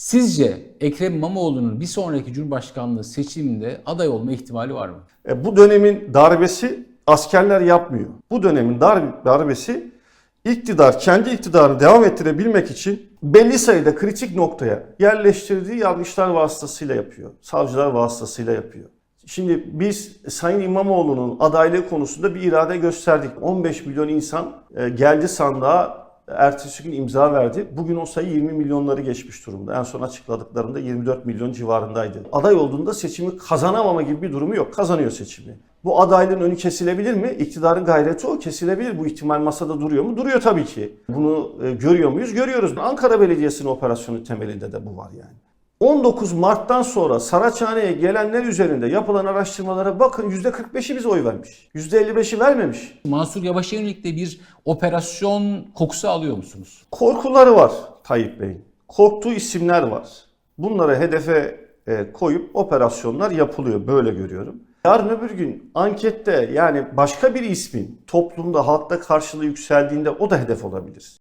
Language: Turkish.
Sizce Ekrem İmamoğlu'nun bir sonraki Cumhurbaşkanlığı seçiminde aday olma ihtimali var mı? E, bu dönemin darbesi askerler yapmıyor. Bu dönemin dar- darbesi iktidar kendi iktidarını devam ettirebilmek için belli sayıda kritik noktaya yerleştirdiği yanlışlar vasıtasıyla yapıyor. Savcılar vasıtasıyla yapıyor. Şimdi biz Sayın İmamoğlu'nun adaylığı konusunda bir irade gösterdik. 15 milyon insan e, geldi sandığa ertesi gün imza verdi. Bugün o sayı 20 milyonları geçmiş durumda. En son açıkladıklarında 24 milyon civarındaydı. Aday olduğunda seçimi kazanamama gibi bir durumu yok. Kazanıyor seçimi. Bu adaylığın önü kesilebilir mi? İktidarın gayreti o. Kesilebilir. Bu ihtimal masada duruyor mu? Duruyor tabii ki. Bunu e, görüyor muyuz? Görüyoruz. Ankara Belediyesi'nin operasyonu temelinde de bu var yani. 19 Mart'tan sonra Saraçhane'ye gelenler üzerinde yapılan araştırmalara bakın %45'i bize oy vermiş. %55'i vermemiş. Mansur Yavaş'a yönelik de bir operasyon kokusu alıyor musunuz? Korkuları var Tayyip Bey'in. Korktuğu isimler var. Bunları hedefe e, koyup operasyonlar yapılıyor. Böyle görüyorum. Yarın öbür gün ankette yani başka bir ismin toplumda halkta karşılığı yükseldiğinde o da hedef olabilir.